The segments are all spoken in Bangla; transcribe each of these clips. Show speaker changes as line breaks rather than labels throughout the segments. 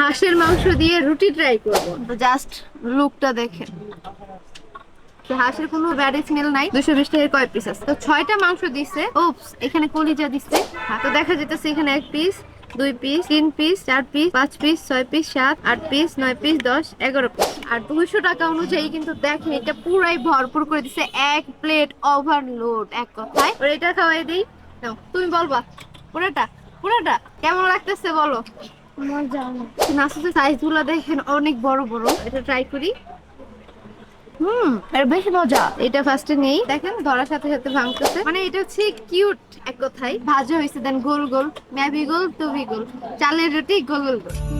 হাঁসের মাংস দিয়ে রুটি ট্রাই করব। জাস্ট লুকটা দেখেন তো হাঁসের কোনো ব্যাড স্মেল নাই। দুশো বিশ টাকার কয় পিস আছে? তো ছয়টা মাংস দিছে। ওপস এখানে কলিজা দিছে। হ্যাঁ, তো দেখা যেতেছে এখানে এক পিস দুই পিস তিন পিস চার পিস পাঁচ পিস ছয় পিস সাত আট পিস নয় পিস দশ এগারো পিস আর দুইশো টাকা অনুযায়ী কিন্তু দেখেন এটা পুরাই ভরপুর করে দিছে। এক প্লেট ওভারলোড এক কথায়। ওর এটা খাওয়াই দিই। তুমি বলবা পুরোটা পুরোটা কেমন লাগতেছে বলো?
মজা অনেক
নাসুদের সাইজ দেখেন অনেক বড় বড়, এটা ট্রাই করি। হুম, আর বেশ মজা। এটা ফার্স্টে নেই। দেখেন, ধরার সাথে সাথে ভাঙতেছে। মানে এটা হচ্ছে কিউট এক কথায়। ভাজা হয়েছে দেন গোল গোল ম্যাবি গোল তুবি গোল। চালের রুটি, গোল গোল গোল।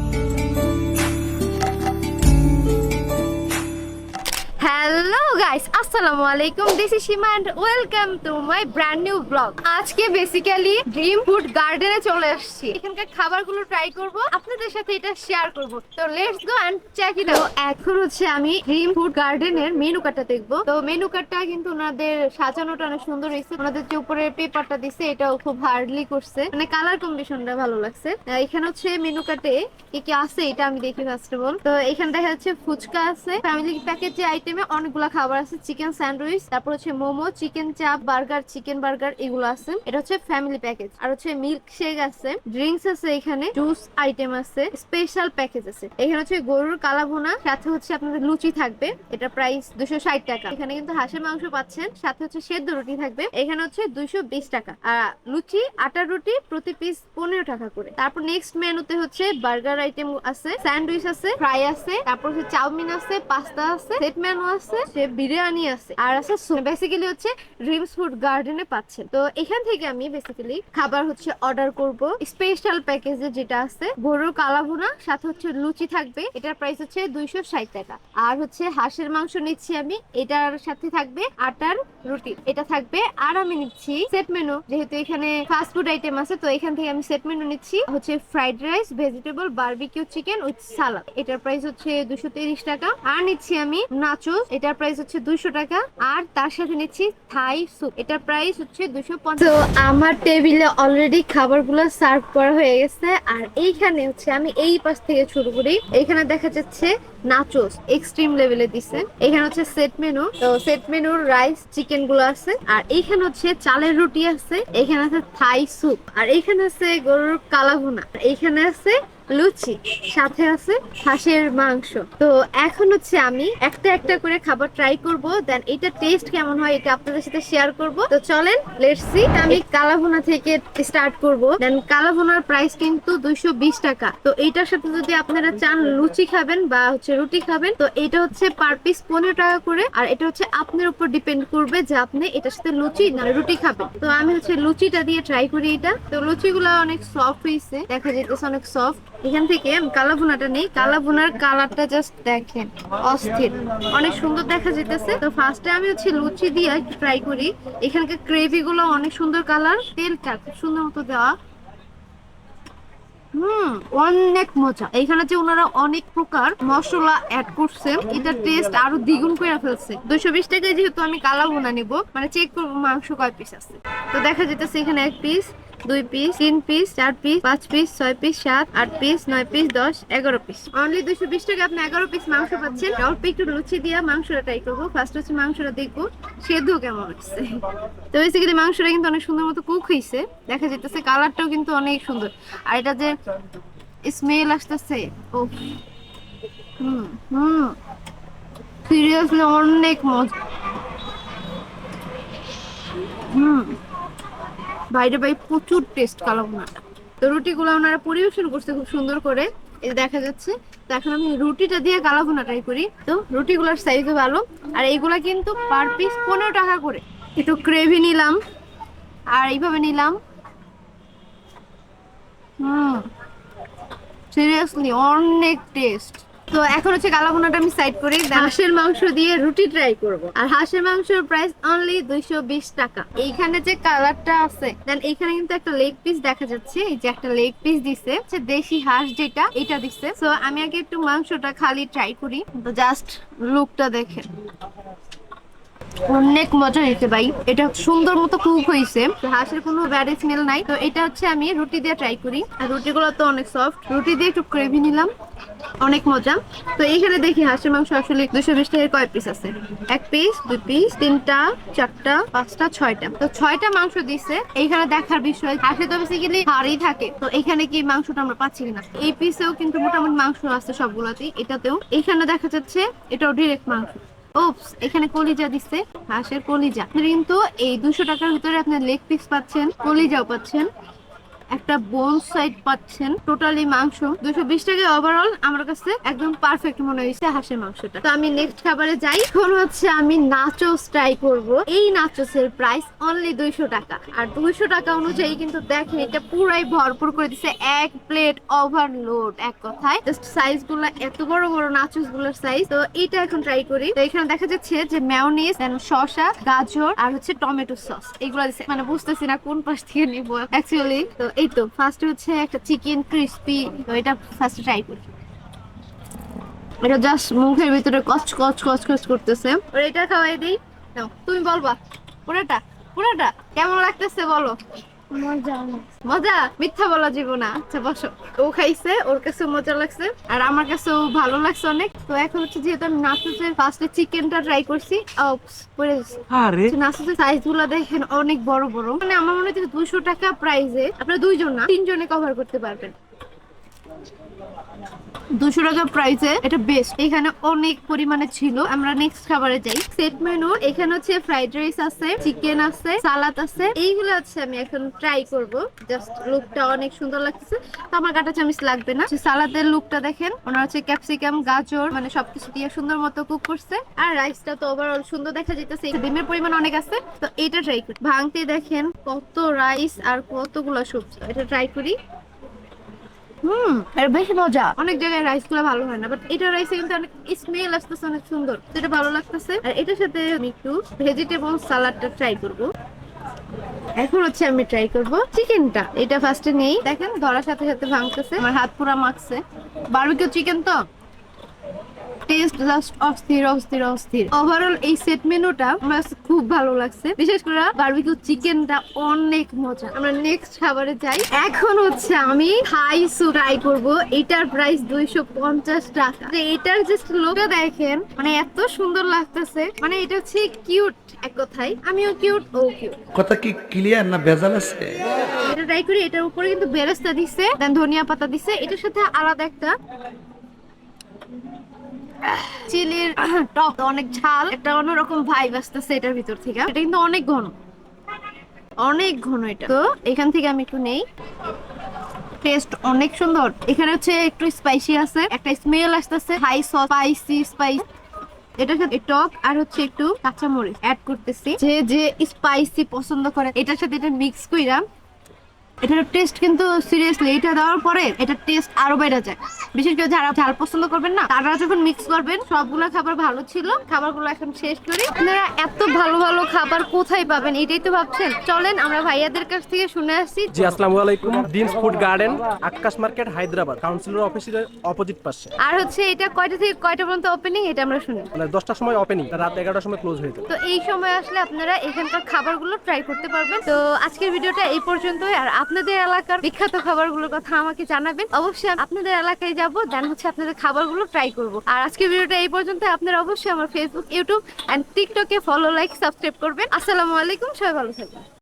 হ্যালো গাইস আসসালামু আলাইকুম this is Seema and welcome to my brand new blog আজকে বেসিক্যালি ড্রিম ফুড গার্ডেনে চলে আসছি এখানকার খাবারগুলো ট্রাই করব। আপনাদের সাথে এটা শেয়ার করব। তো let's go and check it out এখন হচ্ছে আমি ড্রিম ফুড গার্ডেনের মেনু কার্ডটা দেখব। তো মেনু কার্ডটা কিন্তু ওনাদের সাজানোটা অনেক সুন্দর হয়েছে। ওনাদের যে উপরে পেপারটা দিছে, এটাও খুব হার্ডলি করছে। মানে কালার কম্বিনেশনটা ভালো লাগছে। এখানে হচ্ছে মেনু কার্ডে কি কি আছে, এটা আমি দেখি ফার্স্ট অফ অল তো এখানে দেখা যাচ্ছে ফুচকা আছে। ফ্যামিলি প্যাকেজ যে আইটেমে অনেকগুলো খাবার আছে, চিকেন স্যান্ডউইচ, তারপর হচ্ছে momo, chicken chaap, burger, chicken burger এগুলো আছে। এটা হচ্ছে ফ্যামিলি প্যাকেজ। আর হচ্ছে মিল্ক শেক আছে, ড্রিঙ্কস আছে এখানে, জুস আইটেম আছে, স্পেশাল প্যাকেজ আছে। এখানে হচ্ছে গরুর কালাভুনা, সাথে হচ্ছে আপনাদের লুচি থাকবে। এটা প্রাইস দুশো ষাট টাকা। এখানে কিন্তু হাঁসের মাংস পাচ্ছেন, সাথে হচ্ছে সেদ্ধ রুটি থাকবে। এখানে হচ্ছে দুইশো বিশ টাকা। আর লুচি আটার রুটি প্রতি পিস পনেরো টাকা করে। তারপর নেক্সট মেনুতে হচ্ছে বার্গার আইটেম আছে, স্যান্ডউইচ আছে, ফ্রাই আছে, তারপর হচ্ছে চাউমিন আছে, পাস্তা আছে, সেট মেনু আছে, সে বিরিয়ানি আছে, আর আছে বেসিক্যালি হচ্ছে ড্রিমস ফুড গার্ডেনে পাচ্ছেন তো এখান থেকে আমি বেসিক্যালি খাবার হচ্ছে অর্ডার করব। স্পেশাল প্যাকেজে যেটা আছে, গরুর কালাভুনা, সাথে হচ্ছে লুচি থাকবে। এটার প্রাইস হচ্ছে দুইশো ষাট টাকা। আর হচ্ছে হাঁসের মাংস নিচ্ছি আমি, এটার সাথে থাকবে আটার রুটি। এটা থাকবে আর আমি নিচ্ছি সেট মেনু যেহেতু এখানে ফাস্ট ফুড আইটেম আছে, তো এখান থেকে আমি সেট মেনু নিচ্ছি। হচ্ছে fried rice vegetable barbecue chicken with salad এটার প্রাইস হচ্ছে দুশো টাকা। আর নিচ্ছি আমি নাচোস এটার প্রাইস হচ্ছে দুইশো টাকা। আর তার সাথে নিচ্ছি থাই স্যুপ এটার প্রাইস হচ্ছে দুশো তো আমার টেবিলে অলরেডি খাবারগুলো সার্ভ করা হয়ে গেছে। আর এইখানে হচ্ছে আমি এই পাশ থেকে শুরু করি। এখানে দেখা যাচ্ছে নাচোস এক্সট্রিম লেভেলে দিছে। এখানে হচ্ছে সেট মেনু তো সেট মেনুর রাইস চিকেনগুলো আছে। আর এইখানে হচ্ছে চালের রুটি আছে। এখানে আছে থাই স্যুপ আর এইখানে আছে গরুর কালাভুনা। আর এইখানে আছে লুচি, সাথে আছে হাঁসের মাংস। তো এখন হচ্ছে আমি একটা একটা করে খাবার ট্রাই করব দেন এটা টেস্ট কেমন হয় এটা আপনাদের সাথে শেয়ার করব। তো চলেন লেটস আমি কালাভুনা থেকে স্টার্ট করব। দেন কালাভুনার প্রাইস কিন্তু দুইশো টাকা। তো এইটার সাথে যদি আপনারা চান লুচি খাবেন বা হচ্ছে রুটি খাবেন, তো এটা হচ্ছে পার পিস পনেরো টাকা করে। আর এটা হচ্ছে আপনার উপর ডিপেন্ড করবে যে আপনি এটার সাথে লুচি না রুটি খাবেন। তো আমি হচ্ছে লুচিটা দিয়ে ট্রাই করি এটা। তো লুচিগুলো অনেক সফট হয়েছে দেখা যেতেছে অনেক সফট এখান থেকে কালা ভুনাটা নেই। কালা ভুনার কালারটা জাস্ট দেখেন, অস্থির। অনেক সুন্দর দেখা যেতেছে তো ফার্স্টে আমি হচ্ছে লুচি দিয়ে একটু ট্রাই করি। এখানকার গ্রেভি গুলো অনেক সুন্দর কালার তেলটা খুব সুন্দর মতো দেওয়া। হুম, অনেক মজা। এখানে যে ওনারা অনেক প্রকার মশলা অ্যাড করছেন এটা টেস্ট আরও দ্বিগুণ করে ফেলছে। দুশো বিশ টাকায় যেহেতু আমি কালা ভুনা নিব মানে চেক করব মাংস কয় পিস আছে। তো দেখা যেতেছে এখানে এক পিস দুই পিস তিন পিস চার পিস পাঁচ পিস ছয় পিস সাত, আট পিস নয় পিস দশ, এগারো পিস অনলি দুশো বিশ টাকা আপনি এগারো পিস মাংস পাচ্ছেন। অল্প একটু লুচি দিয়ে মাংসটা ট্রাই করব। ফার্স্ট হচ্ছে মাংসটা দেখব সেদ্ধ কেমন হচ্ছে। তো বেসিক্যালি মাংসটা কিন্তু অনেক সুন্দর মতো কুক হয়েছে দেখা যেতেছে কালারটাও কিন্তু অনেক সুন্দর। আর এটা যে স্মেল আসতেছে ও হুম হুম। সিরিয়াসলি অনেক মজা, হুম। বাইরে বাই প্রচুর টেস্ট কালো ভুনাটা তো রুটিগুলো ওনারা পরিবেশন করছে খুব সুন্দর করে। এই দেখা যাচ্ছে, তো এখন আমি রুটিটা দিয়ে কালো ভুনা ট্রাই করি। তো রুটিগুলোর সাইজও ভালো, আর এইগুলা কিন্তু পার পিস পনেরো টাকা করে। একটু গ্রেভি নিলাম, আর এইভাবে নিলাম। হুম সিরিয়াসলি অনেক টেস্ট তো এখন হচ্ছে গালাভুনাটা আমি সাইড করি হাঁসের মাংস দিয়ে রুটি ট্রাই করব। আর হাঁসের মাংসের প্রাইস অনলি দুইশো বিশ টাকা। এইখানে যে কালারটা আছে দেন এইখানে কিন্তু একটা লেগ পিস দেখা যাচ্ছে এই যে একটা লেগ পিস দিছে দেশি হাঁস যেটা এটা দিছে। তো আমি আগে একটু মাংসটা খালি ট্রাই করি তো জাস্ট লুকটা দেখেন। অনেক মজা হয়েছে ভাই এটা সুন্দর মতো কুক হয়েছে। হাঁসের কোনো ব্যাড স্মেল নাই। তো এটা হচ্ছে আমি রুটি দিয়ে ট্রাই করি। আর রুটিগুলো তো অনেক সফট রুটি দিয়ে একটু গ্রেভি নিলাম। অনেক মজা। তো এইখানে দেখি হাঁসের মাংস আসলে দুশো বিশ টাকার কয় পিস আছে? এক পিস দুই পিস তিনটা, চারটা, পাঁচটা, ছয়টা। তো ছয়টা মাংস দিছে। এইখানে দেখার বিষয় হাঁসে তো বেসিক্যালি হাড়ই থাকে। তো এখানে কি মাংসটা আমরা পাচ্ছি কিনা? এই পিসেও কিন্তু মোটামুটি মাংস আছে সবগুলাতেই, এটাতেও। এখানে দেখা যাচ্ছে এটাও ডিরেক্ট মাংস। এখানে কলিজা দিচ্ছে হাঁসের কলিজা। কিন্তু এই দুশো টাকার ভিতরে আপনি লেগ পিস পাচ্ছেন, কলিজাও পাচ্ছেন। একটা বোন সাইড পাচ্ছেন, টোটালি মাংস। দুশো বিশ টাকা ওভারঅল আমার কাছে একদম পারফেক্ট মনে হয়েছে হাঁসের মাংসটা। তো আমি নেক্সট খাবারে যাই। এখন হচ্ছে আমি নাচোস ট্রাই করব। এই নাচোসের প্রাইস অনলি দুইশো টাকা। আর দুইশো টাকা অনুযায়ী কিন্তু দেখেন, এটা পুরাই ভরপুর করে দিছে। এক প্লেট ওভারলোড এক কথায়। জাস্ট সাইজগুলো, এত বড় বড় নাচোসগুলোর সাইজ তো এটা এখন ট্রাই করি। তো এখানে দেখা যাচ্ছে যে মেয়োনিজ শসা, গাজর, আর হচ্ছে টমেটো সস এগুলো মানে বুঝতেছি না কোন পাশ থেকে নিবো অ্যাকচুয়ালি তো এই তো ফার্স্ট হচ্ছে একটা চিকেন ক্রিস্পি এটা ফার্স্ট ট্রাই করি। এটা জাস্ট মুখের ভিতরে কচ কচ কচ কচ করতেছে। ওর এটা খাওয়াই দিই। তুমি বলবা, পুরোটা পুরোটা, কেমন লাগতেছে বলো?
মজা
মিথ্যা বলা যাবে না। আচ্ছা বসো। ও খাইছে ওর কাছে মজা লাগছে আর আমার কাছেও ভালো লাগছে অনেক। তো এখন হচ্ছে যেহেতু আমি নাচুসের ফার্স্টে চিকেনটা ট্রাই করছি পড়ে গেছে।
আরে।
নাচুসের সাইজগুলো দেখেন অনেক বড় বড়। মানে আমার মনে হচ্ছে দুশো টাকা প্রাইজে আপনারা দুইজন না তিনজনে কভার করতে পারবেন। দুশো টাকা প্রাইসে এটা বেস্ট এখানে অনেক পরিমাণে ছিল। আমরা নেক্সট খাবারে যাই। সেট মেনু এখানে হচ্ছে ফ্রাইড রাইস আছে চিকেন আছে সালাদ আছে। এইগুলো হচ্ছে আমি এখন ট্রাই করব। জাস্ট লুকটা অনেক সুন্দর লাগছে তো আমার কাটা চামিচ লাগবে না। সালাদের লুকটা দেখেন। ওনার হচ্ছে ক্যাপসিকাম গাজর মানে সবকিছু দিয়ে সুন্দর মতো কুক করছে। আর রাইসটা তো ওভারঅল সুন্দর দেখা যাইতেছে। ডিমের পরিমাণ অনেক আছে। তো এটা ট্রাই করি। ভাঙতে দেখেন কত রাইস আর কতগুলো সবজি। এটা ট্রাই করি। হুম এর বেশি মজা। অনেক জায়গায় রাইসগুলো ভালো হয় না বাট এটা রাইসে কিন্তু অনেক স্মেল আসতেছে, অনেক সুন্দর। এটা ভালো লাগতেছে। আর এটার সাথে আমি একটু ভেজিটেবল সালাডটা ট্রাই করব। এখন হচ্ছে আমি ট্রাই করব চিকেনটা এটা ফার্স্টে নেই। দেখেন, ধরার সাথে সাথে ভাঙতেছে। আমার হাত পুরা মাখছে। বারবিকিউ চিকেন তো? টেস্ট জাস্ট অস্থির অস্থির অস্থির। ওভারঅল এই সেট মেনুটা আমার খুব ভালো লাগছে। বিশেষ করে বারবিকিউ চিকেনটা অনেক মজা। আমরা নেক্সট খাবারে যাই। এখন হচ্ছে আমি থাই সু ট্রাই করব। এটার প্রাইস দুইশো পঞ্চাশ টাকা। যে এটার জাস্ট লোকটা দেখেন মানে এত সুন্দর লাগতেছে। মানে এটা হচ্ছে কিউট এক কথায়। আমিও কিউট ও কিউট
কথা কি ক্লিয়ার না ভেজাল আছে?
এটা ট্রাই করি এটার উপরে কিন্তু বেরেস্তা দিছে দেন ধনিয়া পাতা দিছে। এটার সাথে আলাদা একটা চিলির টক, অনেক ঝাল, একটা অন্যরকম ভাইব আসতেছে এটার ভিতর থেকে। এটা কিন্তু অনেক ঘন। অনেক ঘন এটা। তো এখান থেকে আমি একটু নেই। টেস্ট অনেক সুন্দর। এখানে হচ্ছে একটু স্পাইসি আছে, একটা স্মেল আসতেছে হাই স্পাইসি স্পাইস এটার সাথে টক আর হচ্ছে একটু কাঁচামরিচ অ্যাড করতেছি। যে যে স্পাইসি পছন্দ করে, এটার সাথে এটা মিক্স কইরা এটার টেস্ট কিন্তু সিরিয়াসলি এটা দেওয়ার পরে এটার টেস্ট আরও বেড়ে যায়। বিশেষ করে যারা ঝাল পছন্দ করবেন না তারা যখন মিক্স করবেন সবগুলো খাবার ভালো ছিল খাবারগুলো এখন শেষ করি। আপনারা এত ভালো ভালো খাবার কোথায় পাবেন এটাই তো ভাবছেন? চলেন আমরা ভাইয়াদের কাছ থেকে শুনে আসছি
জি আসসালামু আলাইকুম। Dreams Food Garden Akash market Hyderabad councillor অফিসের অপোজিট পাশে।
আর হচ্ছে এটা কয়টা থেকে কয়টা পর্যন্ত ওপেনিং এটা আমরা শুনি।
মানে দশটার সময় ওপেনিং রাত এগারোটার সময় ক্লোজ হয়ে যাবে।
তো এই সময় আসলে আপনারা এখানকার খাবারগুলো ট্রাই করতে পারবেন। তো আজকের ভিডিওটা এই পর্যন্তই আর আপনাদের এলাকার বিখ্যাত খাবারগুলোর কথা আমাকে জানাবেন। অবশ্যই আপনাদের এলাকায় যাব দেন হচ্ছে আপনাদের খাবারগুলো ট্রাই করব। আর আজকে ভিডিওটা এই পর্যন্ত, আপনারা অবশ্যই আমার ফেসবুক ইউটিউব এন্ড টিকটকে ফলো লাইক সাবস্ক্রাইব করবেন। আসসালামু আলাইকুম, সবাই ভালো থাকবেন।